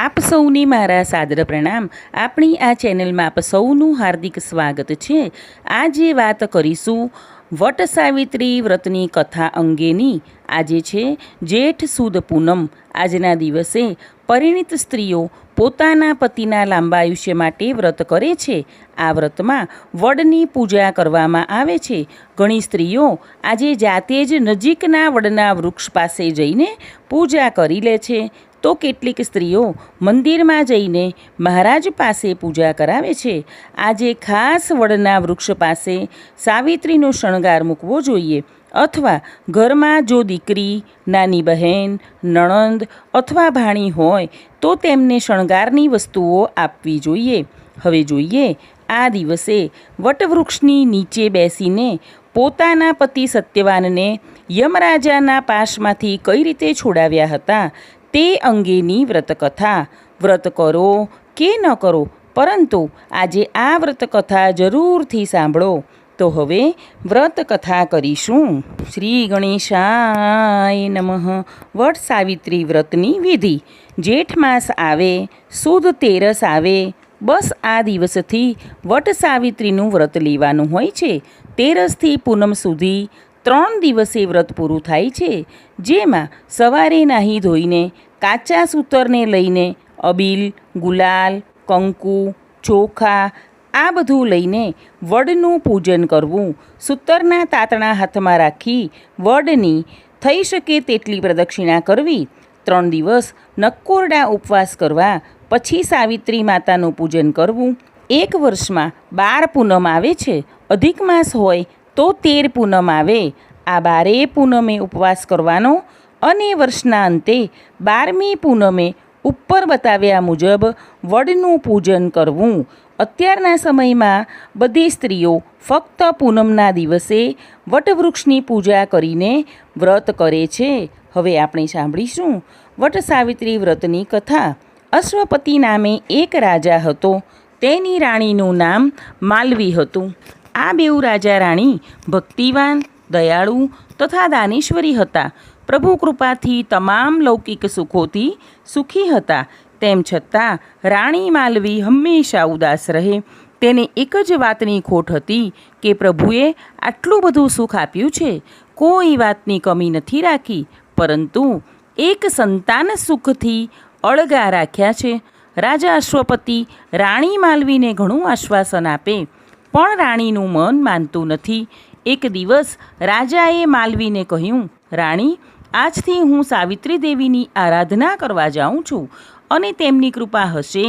આપ સૌને મારા સાદર પ્રણામ. આપણી આ ચેનલમાં આપ સૌનું હાર્દિક સ્વાગત છે. આજે વાત કરીશું વટ સાવિત્રી વ્રતની કથા અંગેની. આજે છે જેઠ સુદ પૂનમ. આજના દિવસે પરિણિત સ્ત્રીઓ પોતાના પતિના લાંબા આયુષ્ય માટે વ્રત કરે છે. આ વ્રતમાં વડની પૂજા કરવામાં આવે છે. ઘણી સ્ત્રીઓ આજે જાતે જ નજીકના વડના વૃક્ષ પાસે જઈને પૂજા કરી લે છે. તો કેટલીક સ્ત્રીઓ મંદિરમાં જઈને મહારાજ પાસે પૂજા કરાવે છે. આજે ખાસ વડના વૃક્ષ પાસે સાવિત્રીનો શણગાર મૂકવો જોઈએ અથવા ઘરમાં જો દીકરી, નાની બહેન, નણંદ અથવા ભાણી હોય તો તેમને શણગારની વસ્તુઓ આપવી જોઈએ. હવે જોઈએ, આ દિવસે વટવૃક્ષની નીચે બેસીને પોતાના પતિ સત્યવાનને યમરાજાના પાશમાંથી કઈ રીતે છોડાવ્યા હતા? તે અંગેની વ્રતકથા. વ્રત કરો કે ન કરો, પરંતુ આજે આ વ્રતકથા જરૂરથી સાંભળો. તો હવે વ્રત કથા કરીશું. શ્રી ગણેશાય નમઃ. વટ સાવિત્રી વ્રતની વિધિ. જેઠ માસ આવે, સુદ તેરસ આવે, બસ આ દિવસથી વટ સાવિત્રીનું વ્રત લેવાનું હોય છે. તેરસથી પૂનમ સુધી ત્રણ દિવસે વ્રત પૂરું થાય છે, જેમાં સવારે નાહી ધોઈને, કાચા સૂતરને લઈને અબીલ, ગુલાલ, કંકુ, ચોખા આ બધું લઈને વડનું પૂજન કરવું, સૂતરના તાતણા હાથમાં રાખી વડની થઈ શકે તેટલી પ્રદક્ષિણા કરવી, ત્રણ દિવસ નક્કોરડા ઉપવાસ કરવા, પછી સાવિત્રી માતાનું પૂજન કરવું, એક વર્ષમાં બાર પૂનમ આવે છે, અધિક માસ હોય તો તેર પૂનમ આવે. આ બારે પૂનમે ઉપવાસ કરવાનો અને વર્ષના અંતે બારમી પૂનમે ઉપર બતાવ્યા મુજબ વડનું પૂજન કરવું. અત્યારના સમયમાં બધી સ્ત્રીઓ ફક્ત પૂનમના દિવસે વટવૃક્ષની પૂજા કરીને વ્રત કરે છે. હવે આપણે સાંભળીશું વટ સાવિત્રી વ્રતની કથા. અશ્વપતિ નામે એક રાજા હતો. તેની રાણીનું નામ માલવી હતું. આ બેઉ રાજા રાણી ભક્તિવાન, દયાળુ તથા દાનેશ્વરી હતા. પ્રભુ કૃપાથી તમામ લૌકિક સુખોથી સુખી હતા. તેમ છતાં રાણી માલવી હંમેશા ઉદાસ રહે. તેને એક જ વાતની ખોટ હતી કે પ્રભુએ આટલું બધું સુખ આપ્યું છે. કોઈ વાતની કમી નથી રાખી, પરંતુ એક સંતાન સુખથી અળગા રાખ્યા છે. રાજા અશ્વપતિ રાણી માલવીને ઘણું આશ્વાસન આપે પણ રાણીનું મન માનતું નથી. એક દિવસ રાજાએ માલવીને કહ્યું, રાણી, આજથી હું સાવિત્રી દેવીની આરાધના કરવા જાઉં છું અને તેમની કૃપા હશે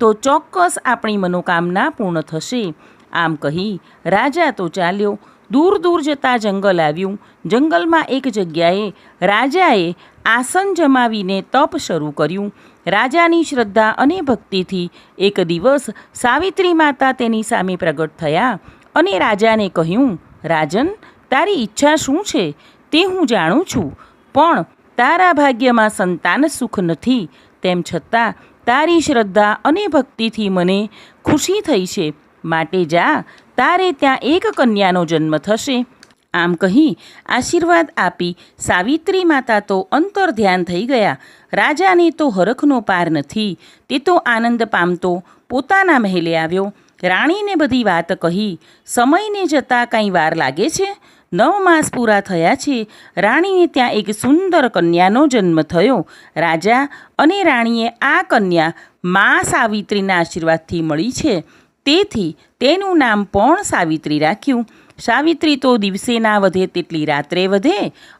તો ચોક્કસ આપણી મનોકામના પૂર્ણ થશે. આમ કહી રાજા તો ચાલ્યો. દૂર દૂર જતાં જંગલ આવ્યું. જંગલમાં એક જગ્યાએ રાજાએ આસન જમાવીને તપ શરૂ કર્યું. રાજાની શ્રદ્ધા અને ભક્તિથી એક દિવસ સાવિત્રી માતા તેની સામે પ્રગટ થયા અને રાજાને કહ્યું, રાજન, તારી ઈચ્છા શું છે? તે હું જાણું છું, પણ તારા ભાગ્યમાં સંતાન સુખ નથી. તેમ છતાં તારી શ્રદ્ધા અને ભક્તિથી મને ખુશી થઈ છે. માટે જા, તારે ત્યાં એક કન્યાનો જન્મ થશે. આમ કહી આશીર્વાદ આપી સાવિત્રી માતા તો અંતર ધ્યાન થઈ ગયા. રાજાને તો હરખનો પાર નથી. તે તો આનંદ પામતો પોતાના મહેલે આવ્યો. રાણીને બધી વાત કહી. સમયને જતાં કાંઈ વાર લાગે છે? નવ માસ પૂરા થયા છે. રાણીને ત્યાં એક સુંદર કન્યાનો જન્મ થયો. રાજા અને રાણીએ આ કન્યા મા સાવિત્રીના આશીર્વાદથી મળી છે. તેથી તેનું નામ પણ સાવિત્રી રાખ્યું. સાવિત્રી તો દિવસે ના વધે તેટલી રાત્રે વધે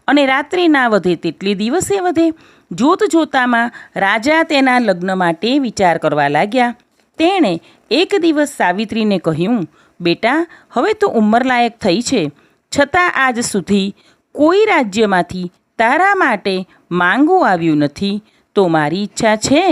અને રાત્રે ના વધે તેટલી દિવસે વધે. જોત જોતામાં રાજા તેના લગ્ન માટે વિચાર કરવા લાગ્યા. તેણે એક દિવસ સાવિત્રીને કહ્યું, બેટા, હવે તો ઉંમરલાયક થઈ છે. છતાં આજ સુધી કોઈ રાજ્યમાંથી તારા માટે માંગવું આવ્યું નથી. તો મારી ઈચ્છા છે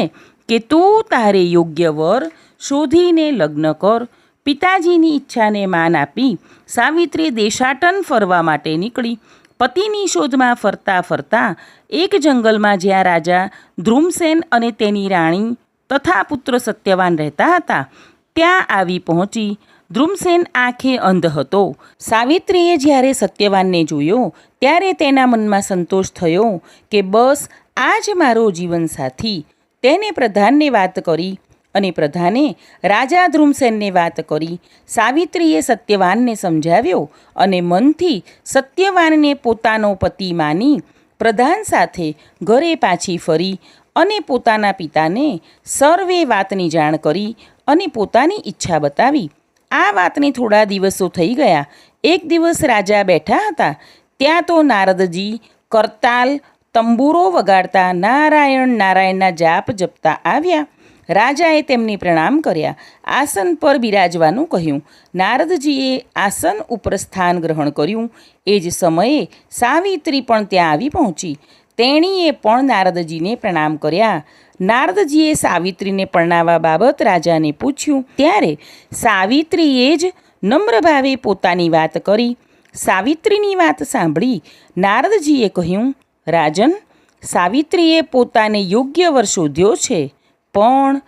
કે તું તારે યોગ્ય વર શોધીને લગ્ન કર. પિતાજીની ઈચ્છાને માન આપી સાવિત્રી દેશાટન ફરવા માટે નીકળી. પતિની શોધમાં ફરતા ફરતા એક જંગલમાં જ્યાં રાજા ધ્રુમસેન અને તેની રાણી તથા પુત્ર સત્યવાન રહેતા હતા, ત્યાં આવી પહોંચી. ધ્રુમસેન આંખે અંધ હતો. સાવિત્રીએ જ્યારે સત્યવાનને જોયો, ત્યારે તેના મનમાં સંતોષ થયો કે બસ આ જ મારો જીવનસાથી. તેને પ્રધાનને વાત કરી અને પ્રધાને રાજા ધ્રુમસેનને વાત કરી. સાવિત્રીએ સત્યવાનને સમજાવ્યો અને મનથી સત્યવાનને પોતાનો પતિ માની પ્રધાન સાથે ઘરે પાછી ફરી અને પોતાના પિતાને સર્વે વાતની જાણ કરી અને પોતાની ઈચ્છા બતાવી. આ વાતને થોડા દિવસો થઈ ગયા. એક દિવસ રાજા બેઠા હતા. ત્યાં તો નારદજી કરતાલ તંબુરો વગાડતા નારાયણ નારાયણના જાપ જપતા આવ્યા. રાજાએ તેમને પ્રણામ કર્યા. આસન પર બિરાજવાનું કહ્યું. નારદજીએ આસન ઉપર સ્થાન ગ્રહણ કર્યું. એ જ સમયે સાવિત્રી પણ ત્યાં આવી પહોંચી. તેણીએ પણ નારદજીને પ્રણામ કર્યા. નારદજીએ સાવિત્રીને પરણાવવા બાબત રાજાને પૂછ્યું. ત્યારે સાવિત્રીએ જ નમ્ર ભાવે પોતાની વાત કરી. સાવિત્રીની વાત સાંભળી નારદજીએ કહ્યું, રાજન, સાવિત્રીએ પોતાને યોગ્ય વર શોધ્યો છે. પણ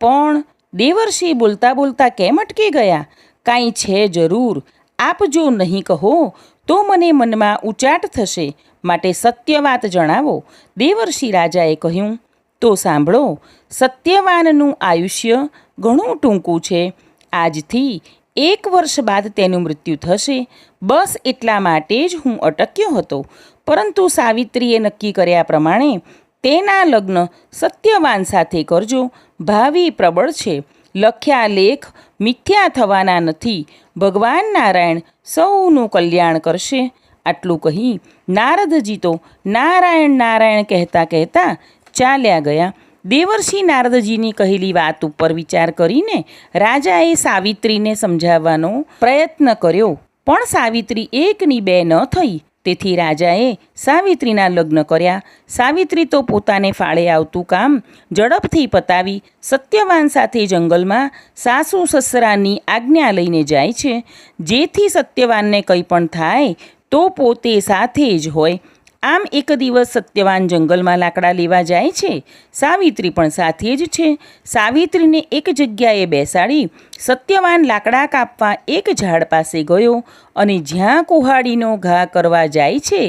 પણ દેવર્ષિ બોલતા બોલતા કેમ અટકી ગયા? કાંઈ છે જરૂર. આપ જો નહીં કહો, તો મને મનમાં ઉચાટ થશે. માટે સત્ય વાત જણાવો. દેવર્ષિ રાજાએ કહ્યું, તો સાંભળો, સત્યવાનનું આયુષ્ય ઘણું ટૂંકું છે. આજથી એક વર્ષ બાદ તેનું મૃત્યુ થશે. બસ એટલા માટે જ હું અટક્યો હતો. પરંતુ સાવિત્રીએ નક્કી કર્યા પ્રમાણે તેના લગ્ન સત્યવાન સાથે કરજો. ભાવિ પ્રબળ છે. લખ્યા લેખ મિથ્યા થવાના નથી. ભગવાન નારાયણ સૌનું કલ્યાણ કરશે. આટલું કહી નારદજી તો નારાયણ નારાયણ કહેતા કહેતા ચાલ્યા ગયા. દેવર્ષિ નારદજીની કહેલી વાત ઉપર વિચાર કરીને રાજાએ સાવિત્રીને સમજાવવાનો પ્રયત્ન કર્યો. પણ સાવિત્રી એકની બે ન થઈ. તેથી રાજાએ સાવિત્રીના લગ્ન કર્યા. સાવિત્રી તો પોતાને ફાળે આવતું કામ ઝડપથી પતાવી સત્યવાન સાથે જંગલમાં સાસુ સસરાની આજ્ઞા લઈને જાય છે. જેથી સત્યવાનને કંઈ પણ થાય તો પોતે સાથે જ હોય. આમ એક દિવસ સત્યવાન જંગલમાં લાકડા લેવા જાય છે. સાવિત્રી પણ સાથે જ છે. સાવિત્રીને એક જગ્યાએ બેસાડી સત્યવાન લાકડા કાપવા એક ઝાડ પાસે ગયો અને જ્યાં કુહાડીનો ઘા કરવા જાય છે,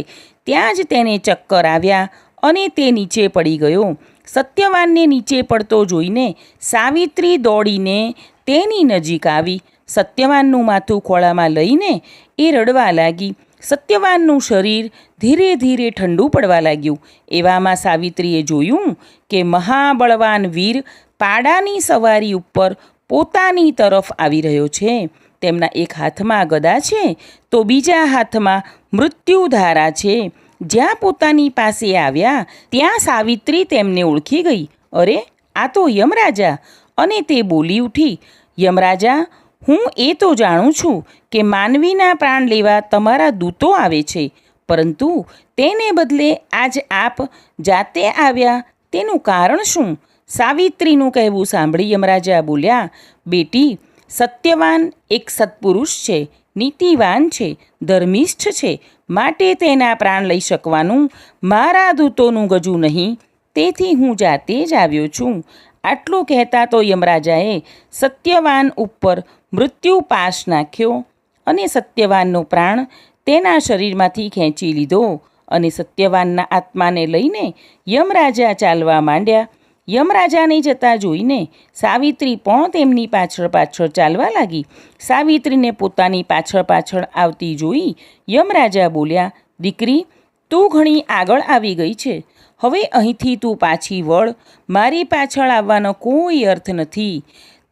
ત્યાં જ તેને ચક્કર આવ્યા અને તે નીચે પડી ગયો. સત્યવાનને નીચે પડતો જોઈને સાવિત્રી દોડીને તેની નજીક આવી. સત્યવાનનું માથું ખોળામાં લઈને એ રડવા લાગી. સત્યવાનનું શરીર ધીરે ધીરે ઠંડુ પડવા લાગ્યું. એવામાં સાવિત્રીએ જોયું કે મહાબળવાન વીર પાડાની સવારી ઉપર પોતાની તરફ આવી રહ્યો છે. તેમના એક હાથમાં ગદા છે તો બીજા હાથમાં મૃત્યુધારા છે. જ્યાં પોતાની પાસે આવ્યા ત્યાં સાવિત્રી તેમને ઓળખી ગઈ. અરે, આ તો યમરાજા. અને તે બોલી ઉઠી, યમરાજા હું એ તો જાણું છું કે માનવીના પ્રાણ લેવા તમારા દૂતો આવે છે, પરંતુ તેને બદલે આજ આપ જાતે આવ્યા તેનું કારણ શું? સાવિત્રીનું કહેવું સાંભળી યમરાજા બોલ્યા, બેટી, સત્યવાન એક સત્પુરુષ છે, નીતિવાન છે, ધર્મિષ્ઠ છે, માટે તેના પ્રાણ લઈ શકવાનું મારા દૂતોનું ગજુ નહીં. તેથી હું જાતે જ આવ્યો છું. આટલું કહેતા તો યમરાજાએ સત્યવાન ઉપર મૃત્યુ પાશ નાખ્યો અને સત્યવાનનો પ્રાણ તેના શરીરમાંથી ખેંચી લીધો અને સત્યવાનના આત્માને લઈને યમરાજા ચાલવા માંડ્યા. યમરાજાને જતા જોઈને સાવિત્રી પણ તેમની પાછળ પાછળ ચાલવા લાગી. સાવિત્રીને પોતાની પાછળ પાછળ આવતી જોઈ યમરાજા બોલ્યા, દીકરી, તું ઘણી આગળ આવી ગઈ છે. હવે અહીંથી તું પાછી વળ. મારી પાછળ આવવાનો કોઈ અર્થ નથી.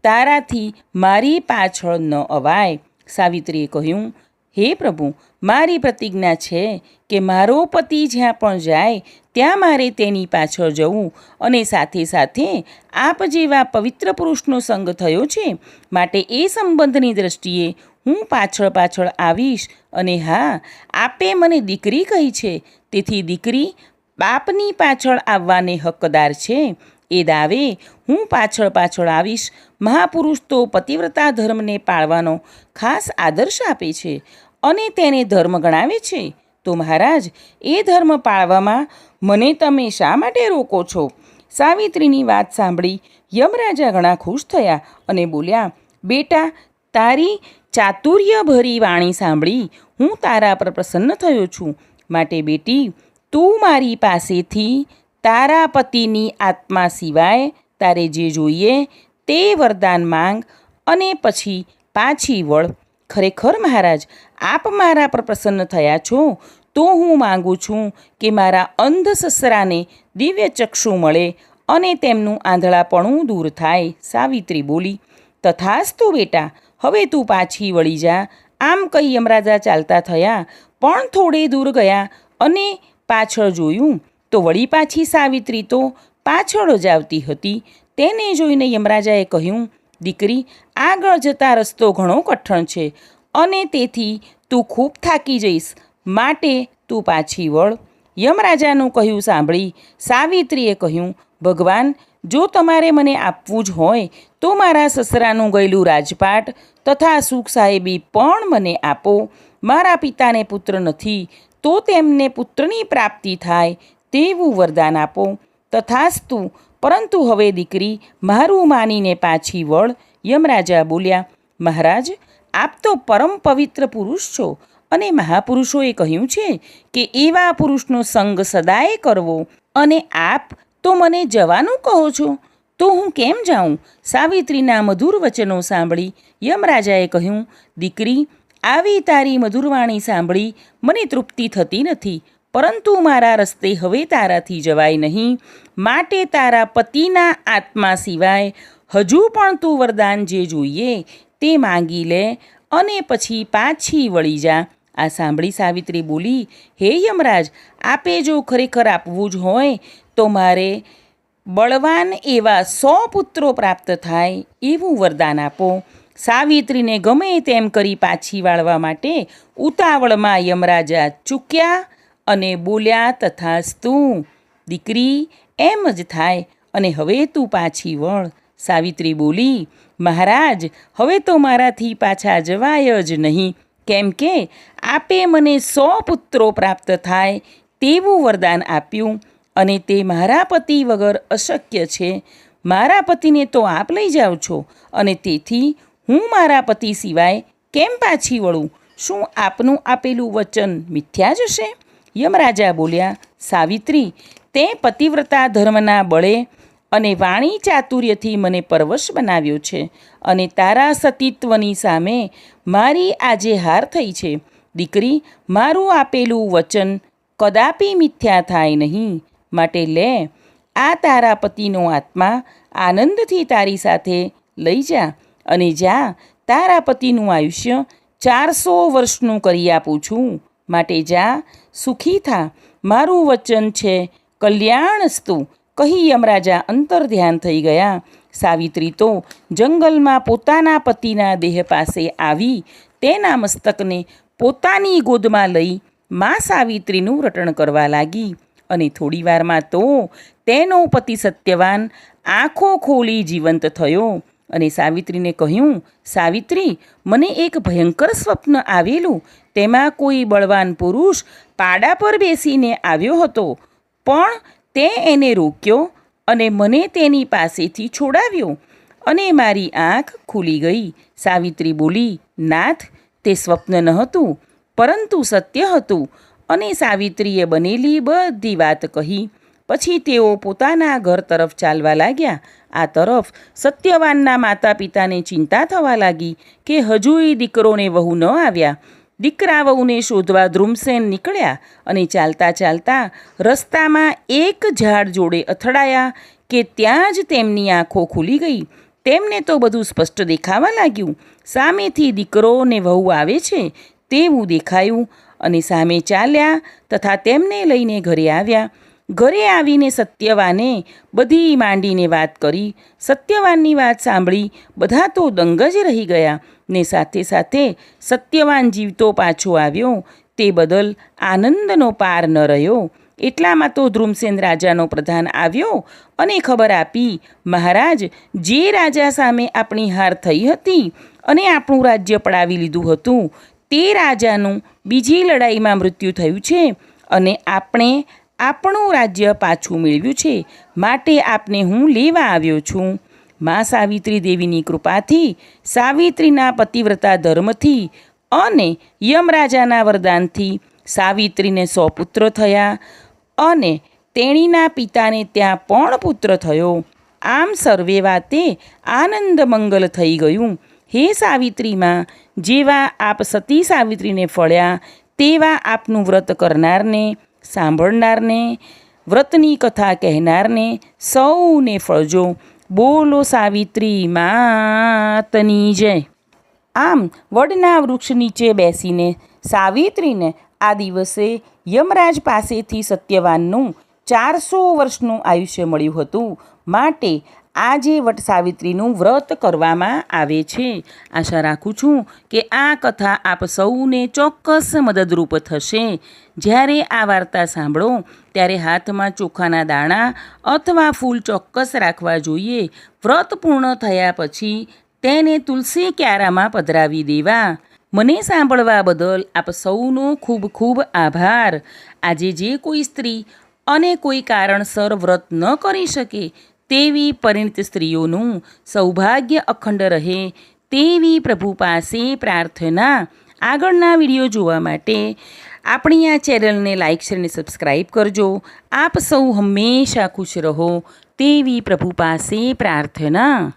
તારાથી મારી પાછળ ન અવાય. સાવિત્રીએ કહ્યું, હે પ્રભુ, મારી પ્રતિજ્ઞા છે કે મારો પતિ જ્યાં પણ જાય, ત્યાં મારે તેની પાછળ જવું અને સાથે સાથે આપ જેવા પવિત્ર પુરુષનો સંગ થયો છે, માટે એ સંબંધની દ્રષ્ટિએ હું પાછળ પાછળ આવીશ અને હા, આપે મને દીકરી કહી છે. તેથી દીકરી બાપની પાછળ આવવાને હકદાર છે. એ દાવે, હું પાછળ પાછળ આવીશ. મહાપુરુષ તો પતિવ્રતા ધર્મને પાળવાનો ખાસ આદર્શ આપે છે અને તેને ધર્મ ગણાવે છે. તો મહારાજ, એ ધર્મ પાળવામાં મને તમે શા માટે રોકો છો? સાવિત્રીની વાત સાંભળી યમરાજા ઘણા ખુશ થયા અને બોલ્યા, બેટા, તારી ચાતુર્યભરી વાણી સાંભળી. હું તારા પર પ્રસન્ન થયો છું. માટે બેટી તું મારી પાસેથી તારા પતિની આત્મા સિવાય તારે જે જોઈએ તે વરદાન માંગ અને પછી પાછી વળ. ખરેખર મહારાજ, આપ મારા પર પ્રસન્ન થયા છો, તો હું માંગુ છું કે મારા અંધ સસરાને દિવ્ય ચક્ષુ મળે અને તેમનું આંધળાપણું દૂર થાય, સાવિત્રી બોલી. તથાસ્તુ બેટા, હવે તું પાછી વળી જા. આમ કહી યમરાજા ચાલતા થયા, પણ થોડે દૂર ગયા અને પાછળ જોયું તો વળી પાછી સાવિત્રી તો પાછળ જ આવતી હતી. તેને જોઈને યમરાજાએ કહ્યું, દીકરી, આગળ જતા રસ્તો ઘણો કઠણ છે અને તેથી તું ખૂબ થાકી જઈશ. માટે તું પાછી વળ. યમરાજાનું કહ્યું સાંભળી, સાવિત્રીએ કહ્યું, ભગવાન, જો તમારે મને આપવું જ હોય તો મારા સસરાનું ગયેલું રાજપાટ તથા સુખ સાહેબી પણ મને આપો. મારા પિતાને પુત્ર નથી તો તેમને પુત્રની પ્રાપ્તિ થાય તેવું વરદાન આપો. તથાસ્તુ, પરંતુ હવે દીકરી મારું માનીને પાછી વળ. યમરાજા બોલ્યા, મહારાજ, આપ તો પરમ પવિત્ર પુરુષ છો અને મહાપુરુષોએ કહ્યું છે કે એવા પુરુષનો સંગ સદાય કરવો અને આપ તો મને જવાનું કહો છો. તો હું કેમ જાઉં? સાવિત્રીના મધુર વચનો સાંભળી યમરાજાએ કહ્યું, દીકરી આવી તારી મધુરવાણી સાંભળી મને તૃપ્તિ થતી નથી, પરંતુ મારા રસ્તે હવે તારાથી જવાય નહીં. માટે તારા પતિના આત્મા સિવાય હજુ પણ તું વરદાન જે જોઈએ તે માંગી લે અને પછી પાછી વળી જા. આ સાંભળી સાવિત્રી બોલી, હે યમરાજ, આપે જો ખરેખર આપવું જ હોય તો મારે બળવાન એવા સો પુત્રો પ્રાપ્ત થાય, એવું વરદાન આપો. સાવિત્રીને ગમે તેમ કરી પાછી વાળવા માટે ઉતાવળમાં યમરાજા ચૂક્યા અને બોલ્યા, તથાસ્તુ, દીકરી, એમ જ થાય. અને હવે તું પાછી વળ. સાવિત્રી બોલી, મહારાજ, હવે તો મારાથી પાછા જવાય જ નહીં. કેમ કે આપે મને સો પુત્રો પ્રાપ્ત થાય તેવું વરદાન આપ્યું અને તે મારા પતિ વગર અશક્ય છે. મારા પતિને તો આપ લઈ જાઓ છો અને તેથી હું મારા પતિ સિવાય કેમ પાછી વળું? શું આપનું આપેલું વચન મિથ્યા જ હશે? યમરાજા બોલ્યા, સાવિત્રી, તે પતિવ્રતા ધર્મના બળે અને વાણી ચાતુર્યથી મને પરવશ બનાવ્યો છે અને તારા સતીત્વની સામે મારી આજે હાર થઈ છે. દીકરી, મારું આપેલું વચન કદાપી મિથ્યા થાય નહીં. માટે લે, આ તારા પતિનો આત્મા આનંદથી તારી સાથે લઈ જા. અને જા, તારા પતિનું આયુષ્ય ચારસો વર્ષનું કરી આપું છું. માટે જા, સુખી થા. મારું વચન છે, કલ્યાણસ્તુ. કહી યમરાજા અંતર ધ્યાન થઈ ગયા. સાવિત્રી તો જંગલમાં પોતાના પતિના દેહ પાસે આવી, તેના મસ્તકને પોતાની ગોદમાં લઈ મા સાવિત્રીનું રટણ કરવા લાગી. અને થોડીવારમાં તો તેનો પતિ સત્યવાન આંખો ખોલી જીવંત થયો. અને સાવિત્રીને કહ્યું, સાવિત્રી, મને એક ભયંકર સ્વપ્ન આવેલું. તેમાં કોઈ બળવાન પુરુષ પાડા પર બેસીને આવ્યો હતો. પણ તે એને રોક્યો અને મને તેની પાસેથી છોડાવ્યો અને મારી આંખ ખુલી ગઈ. સાવિત્રી બોલી, નાથ, તે સ્વપ્ન નહોતું પરંતુ સત્ય હતું. અને સાવિત્રીએ બનેલી બધી વાત કહી પછી તેઓ પોતાના ઘર તરફ ચાલવા લાગ્યા. આ તરફ સત્યવાનના માતા પિતાને ચિંતા થવા લાગી કે હજુય દીકરોને વહુ ન આવ્યા. દીકરા વહુને શોધવા ધ્રુમસેન નીકળ્યા અને ચાલતા ચાલતા રસ્તામાં એક ઝાડ જોડે અથડાયા કે ત્યાં જ તેમની આંખો ખુલી ગઈ. તેમને તો બધું સ્પષ્ટ દેખાવા લાગ્યું. સામેથી દીકરો ને વહુ આવે છે તેવું દેખાયું અને સામે ચાલ્યા તથા તેમને લઈને ઘરે આવ્યા. ઘરે આવીને સત્યવાને બધી માંડીને વાત કરી. સત્યવાનની વાત સાંભળી બધા તો દંગ જ રહી ગયા ને સાથે સાથે સત્યવાન જીવતો પાછો આવ્યો. તે બદલ આનંદનો પાર ન રહ્યો. એટલામાં તો ધ્રુમસેન રાજાનો પ્રધાન આવ્યો અને ખબર આપી, મહારાજ, જે રાજા સામે આપણી હાર થઈ હતી અને આપણું રાજ્ય પડાવી લીધું હતું, તે રાજાનું બીજી લડાઈમાં મૃત્યુ થયું છે અને આપણે આપણું રાજ્ય પાછું મેળવ્યું છે. માટે આપને હું લેવા આવ્યો છું. મા સાવિત્રી દેવીની કૃપાથી, સાવિત્રીના પતિવ્રતા ધર્મથી અને યમરાજાના વરદાનથી સાવિત્રીને સો પુત્ર થયા અને તેણીના પિતાને ત્યાં પણ પુત્ર થયો. આમ સર્વે વાતે આનંદ મંગલ થઈ ગયું. હે સાવિત્રીમાં જેવા આપ સતી સાવિત્રીને ફળ્યા, તેવા આપનું વ્રત કરનારને સાંભળનારને, વ્રતની કથા કહેનારને સૌને ફળજો. બોલો સાવિત્રી માતની જય. આમ વડના વૃક્ષ નીચે બેસીને સાવિત્રીને આ દિવસે યમરાજ પાસેથી સત્યવાનનું ચારસો વર્ષનું આયુષ્ય મળ્યું હતું. માટે આજે વટ સાવિત્રીનું વ્રત કરવામાં આવે છે. આશા રાખું છું કે આ કથા આપ સૌને ચોક્કસ મદદરૂપ થશે. જ્યારે આ વાર્તા સાંભળો, ત્યારે હાથમાં ચોખાના દાણા અથવા ફૂલ ચોક્કસ રાખવા જોઈએ. વ્રત પૂર્ણ થયા પછી તેને તુલસી ક્યારામાં પધરાવી દેવા. મને સાંભળવા બદલ આપ સૌનો ખૂબ ખૂબ આભાર. આજે જે કોઈ સ્ત્રી અને કોઈ કારણસર વ્રત ન કરી શકે તેવી પરિણિત સ્ત્રીઓનું સૌભાગ્ય અખંડ રહે તેવી પ્રભુ પાસે પ્રાર્થના. આગળના વીડિયો જોવા માટે આપણી આ ચેનલને લાઇક, શેર અને સબસ્ક્રાઈબ કરજો. આપ સૌ હંમેશા ખુશ રહો તેવી પ્રભુ પાસે પ્રાર્થના.